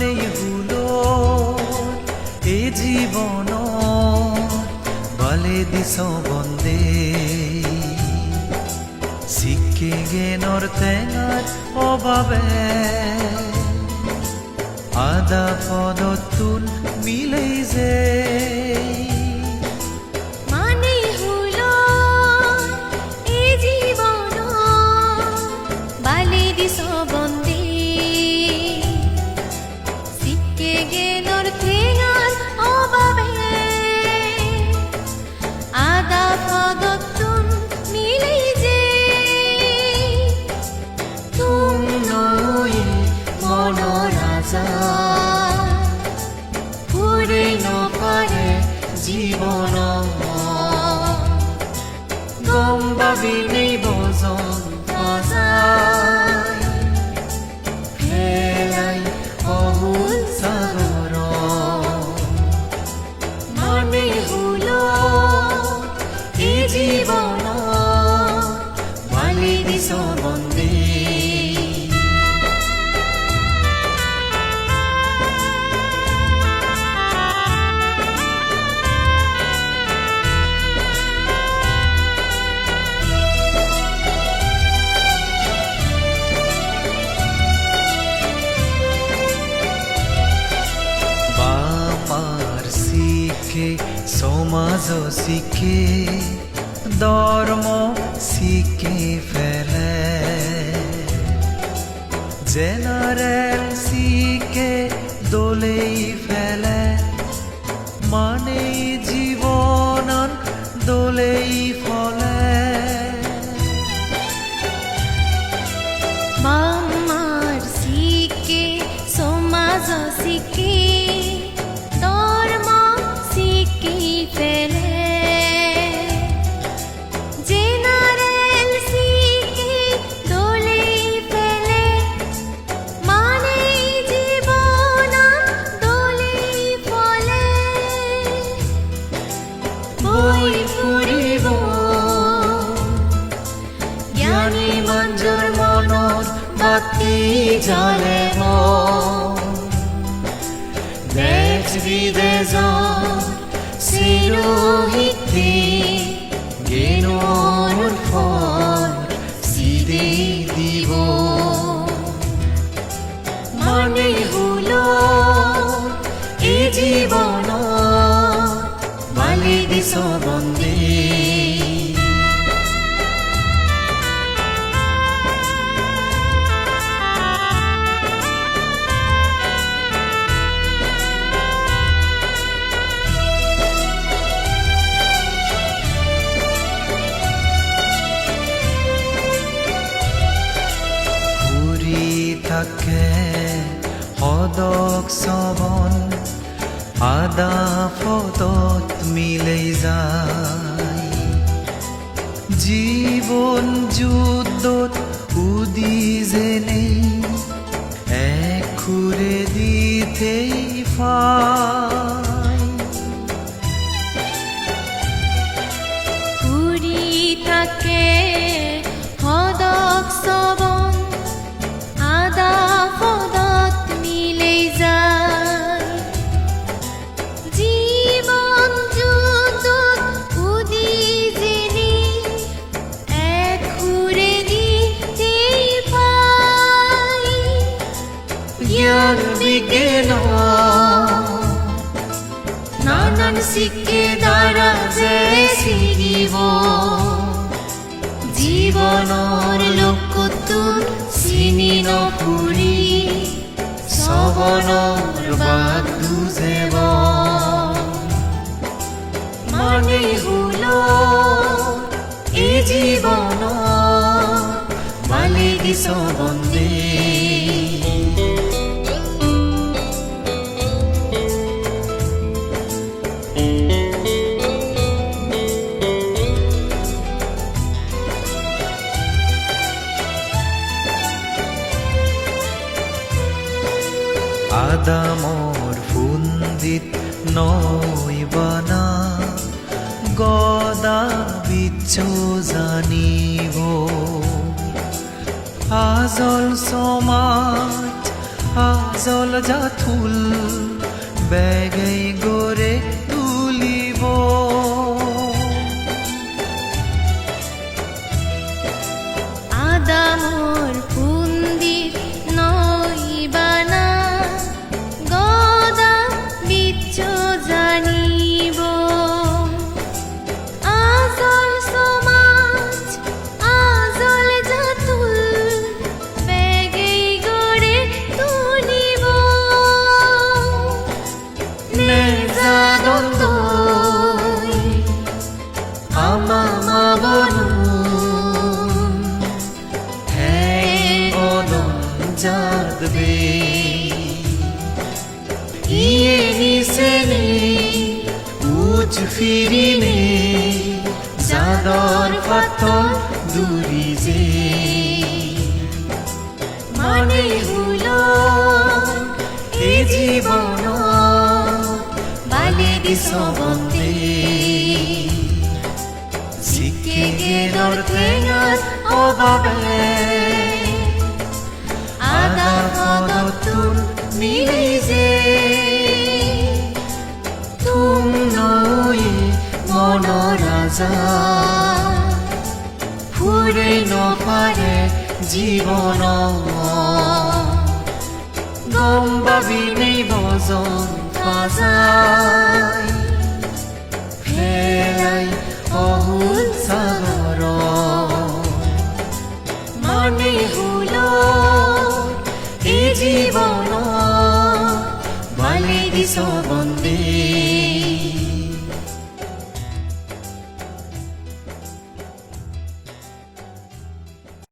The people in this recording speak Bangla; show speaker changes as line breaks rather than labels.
মানে হলো এ জীবন বালে দিছ বন্দে। শিকে গেনর পদতুন মিলেই যে গম বাবিনি সমাজ শিখে ধর্ম শিখে ফেলে। জেনারেল শিখে দোলেই ফেলে। মানে জীবন দোলেই ফলে।
মামার সিকে সমাজ সিকে ফুরিব
জ্ঞানী মঞ্জুর মনত বাতি জ্বলে দেশ বিদেশ Sirohiti. চবন আদা ফদত
মিলে যায়। জীবন যুদ্ধত উদি জেনে এক খুরে দিতেই ফাই
জ্ঞান বিজ্ঞান
নানান শিক্ষে দ্বারা যে শিখিব জীৱনৰ লক্ষ্যটোৰ চিনি নফুৰি
সবনৰ বাদ দুজেব
মানে হল
এই জীৱন মালি দিছ আদামৰ ফুন্দিত বনা গদা বিচ্ছু জানিব। আজল সমাজ আজল জাথুল বেগে গড়ে ফিরিনে জাদর পাথর দূরি যে।
মানে হলো
এ জীবন
বালে দিছ বন্দে
শিখে গেলর ঠেঙার অভাবে। আদা পদতুন মিলি রাজা। ফুৰে নপাৰে জীৱন গম পাবি নেই বজন পাজাই ফেৰাই অহুল সাগৰ মানে হলো এই জীৱন বালি দিছ বন্দী